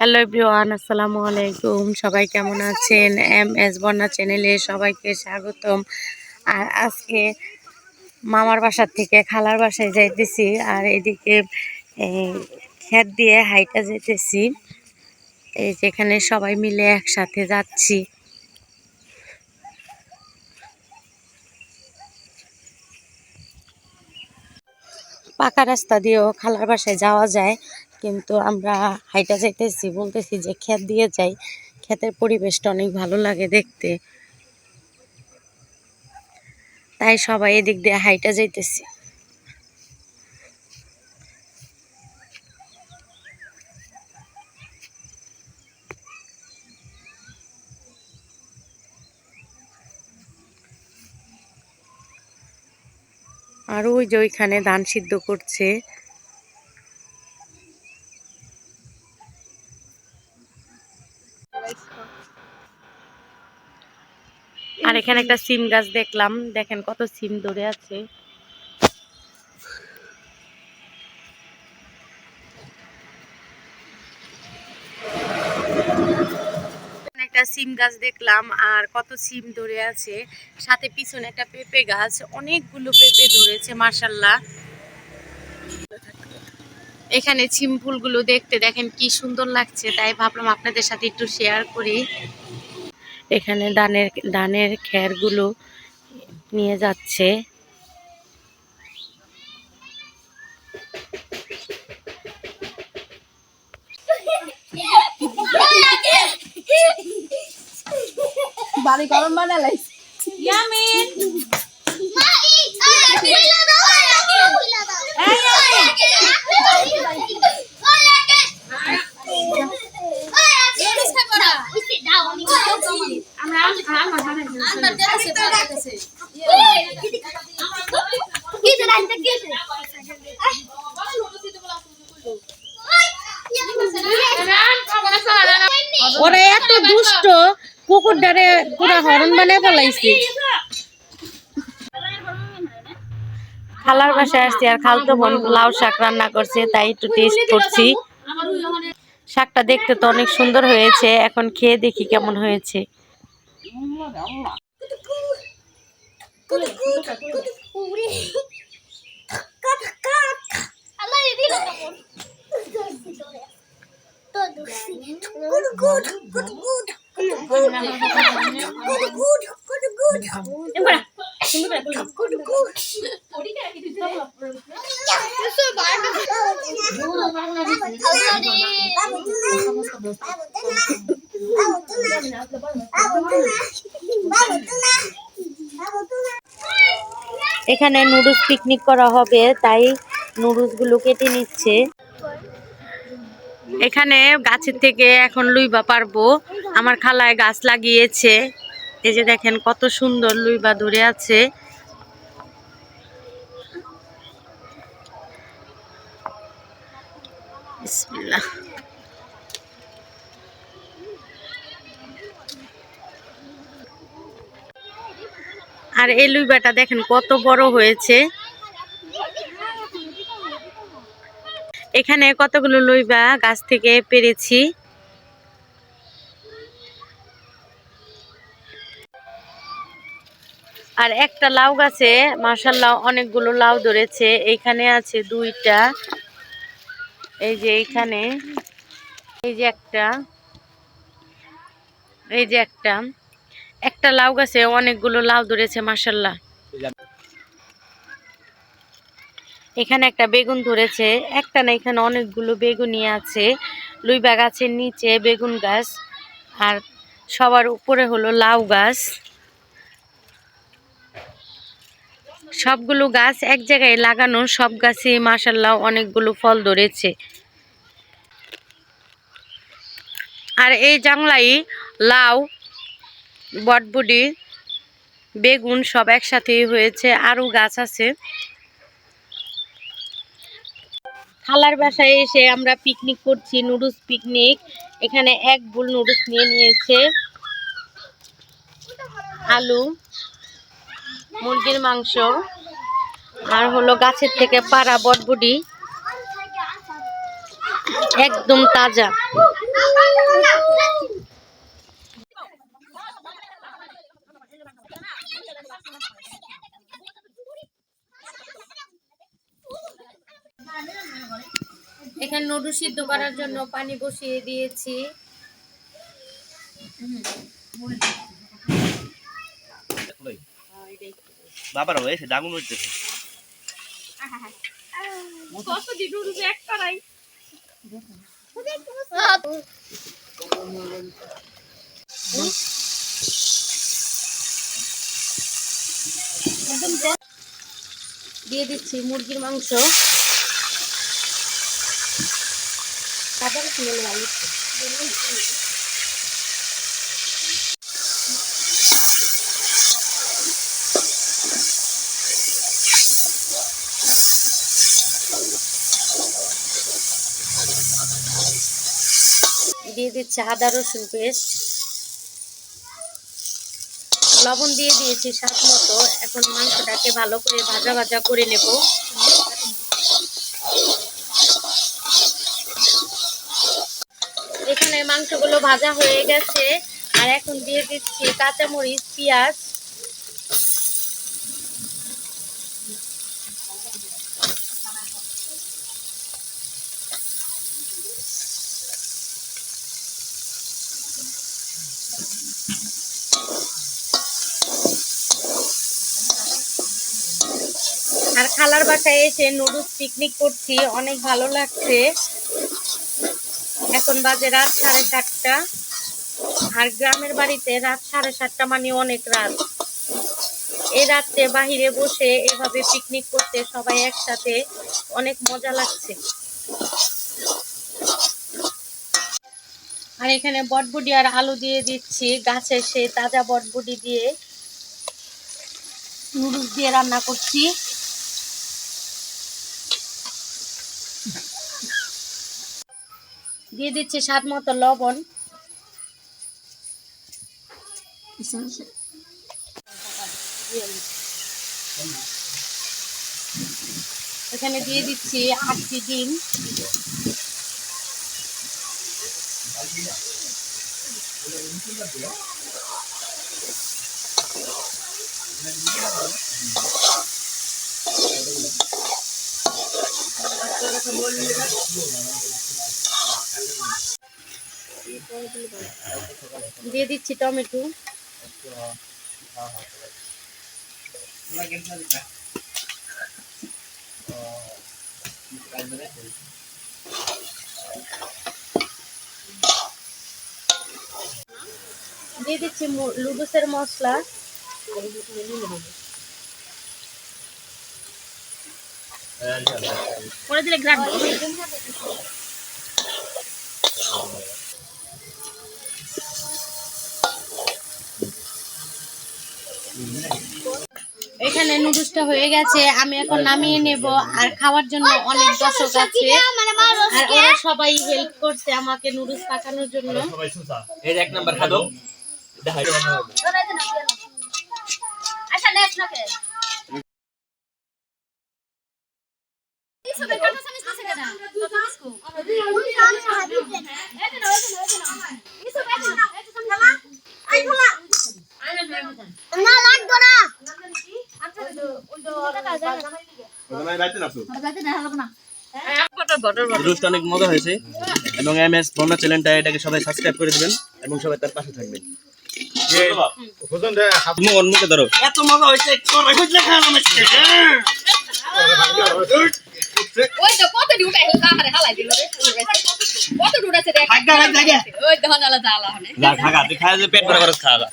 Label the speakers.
Speaker 1: Hello everyone আসসালামু আলাইকুম। সবাই কেমন আছেন? এম এস বন্যা চ্যানেলে সবাইকে স্বাগতম। আর আজকে মামার বাসার থেকে খালার বাসায় যাইতেছি আর এদিকে খেত দিয়ে হাইটা যেতেছি। এই যেখানে সবাই মিলে একসাথে যাচ্ছি। পাকা রাস্তা দিয়েও খালার বাসায় যাওয়া যায়। কিন্তু আমরা হাইটা যাইতেছি, বলতেছি যে ক্ষেত দিয়ে যাই। ক্ষেতের পরিবেশটা অনেক ভালো লাগে দেখতে। তাই সবাই এদিক দিয়ে হাইটা যাইতেছি। আর ওই যে ওইখানে ধান সিদ্ধ করছে। আর এখানে একটা সিম গাছ দেখলাম। দেখেন কত সিম ধরে আছে। একটা সিম গাছ দেখলাম আর কত সিম ধরে আছে। সাথে পিছনে একটা পেঁপে গাছ, অনেকগুলো পেঁপে ধরেছে মার্শাল্লাহ এখানে সিম ফুলগুলো দেখতে দেখেন কি সুন্দর লাগছে, তাই ভাবলাম আপনাদের সাথে একটু শেয়ার করি। এখানে ধানের ধানের খ্যারগুলো নিয়ে যাচ্ছে।
Speaker 2: বাড়ি গরম বানালাই
Speaker 3: ইয়ামিন আমরা আমরা বানাইছি
Speaker 1: ওরা এত দুষ্ট কুকুর ডারে পুরা হরণ বানায় ফেলাইছি। খালার বাসায় আসছি আর খালতো বোন লাউ শাক রান্না করছে তাই একটু টেস্ট করছি। শাকটা দেখতে তো অনেক সুন্দর হয়েছে এখন খেয়ে দেখি কেমন হয়েছে। এখানে নুডলস পিকনিক করা হবে, তাই নুডলসগুলো কেটে নিচ্ছে। এখানে গাছের থেকে এখন লুইবা পারব। আমার খালায় গাছ লাগিয়েছে। এই যে দেখেন কত সুন্দর লুইবা ধরে আছে। আর এই লুইবাটা দেখেন কত বড় হয়েছে। এখানে কতগুলো লইবা গাছ থেকে পেরেছি। আর একটা লাউ গাছে মাসাল্লাহ অনেকগুলো লাউ ধরেছে। এইখানে আছে দুইটা। এই যে এইখানে, এই যে একটা, এই যে একটা। একটা লাউ গাছে অনেকগুলো লাউ ধরেছে মাসাল্লাহ এখানে একটা বেগুন ধরেছে। একটা না এখানে অনেকগুলো বেগুনি আছে। লুইবা গাছের নিচে বেগুন গাছ, আর সবার উপরে হলো লাউ গাছ। সবগুলো গাছ এক জায়গায় লাগানো, সব গাছে মাসাল্লাহ অনেকগুলো ফল ধরেছে। আর এই জাংলাই, লাউ বটবুডি বেগুন সব একসাথেই হয়েছে, আরও গাছ আছে। খালার বাসায় এসে আমরা পিকনিক করছি নুডলস পিকনিক এখানে এক বুল নুডলস নিয়ে নিয়েছে। আলু। মুরগির মাংস। আর হলো গাছের থেকে পাড়া বটবুডি একদম তাজা। এখানে নুডল সিদ্ধ করার জন্য পানি বসিয়ে দিয়েছি।
Speaker 4: বাবার হয়েছে দাগুন
Speaker 3: করাই
Speaker 1: দিয়ে দিচ্ছি মুরগির মাংস। তারপরে দিচ্ছি আদা, রসুন পেস্ট, লবণ দিয়ে দিয়েছি স্বাদ মতো। এখন মাংসটাকে ভালো করে ভাজা ভাজা করে নেব। এখানে মাংসগুলো ভাজা হয়ে গেছে। আর এখন দিয়ে দিচ্ছি কাঁচামরিচ, পেঁয়াজ খালার বাসায় এসে নুডলস পিকনিক করছি, অনেক ভালো লাগছে। এখন বাজে রাত সাড়ে সাতটা। আর গ্রামের বাড়িতে রাত সাড়ে সাতটা মানে অনেক রাত। এই রাত্রে বাহিরে বসে এভাবে পিকনিক করতে সবাই একসাথে অনেক মজা লাগছে। আর এখানে বটবুডি আর আলু দিয়ে দিচ্ছি গাছের সে তাজা বটবুডি দিয়ে। নুডলস দিয়ে রান্না করছি। দিয়ে দিচ্ছি স্বাদ মতো লবণ। এখানে দিয়ে দিচ্ছি আটটি ডিম। দিয়ে দিচ্ছি টমেটো। দিয়ে দিচ্ছি লুডুসের মশলা।
Speaker 3: করে দিলে গ্রাম
Speaker 1: এখানে নুডলসটা হয়ে গেছে আমি এখন নামিয়ে নেব। আর খাওয়ার জন্য অনেক দর্শক আছে। আর ওরা সবাই হেল্প করছে আমাকে নুডলস পাকানোর জন্য।
Speaker 4: এই যে এক নাম্বার খাদো দেখাই
Speaker 3: আচ্ছা নেক্সট নাকে
Speaker 4: অনেক মজা হয়েছে এবং এম এস বন্যা চ্যানেলটা এটাকে সবাই সাবস্ক্রাইব করে দিবেন এবং সবাই তার পাশে থাকবেন। অন্যকে ধরো। এত মজা হয়েছে
Speaker 3: ওই তো কত ডিউটা হলো হালাই দিল রে। কত ডিউটা দেখ। ওই দহন আলা জালা হনে।
Speaker 4: যা খাগা তুই যে পেট ভরা করে খাওয়া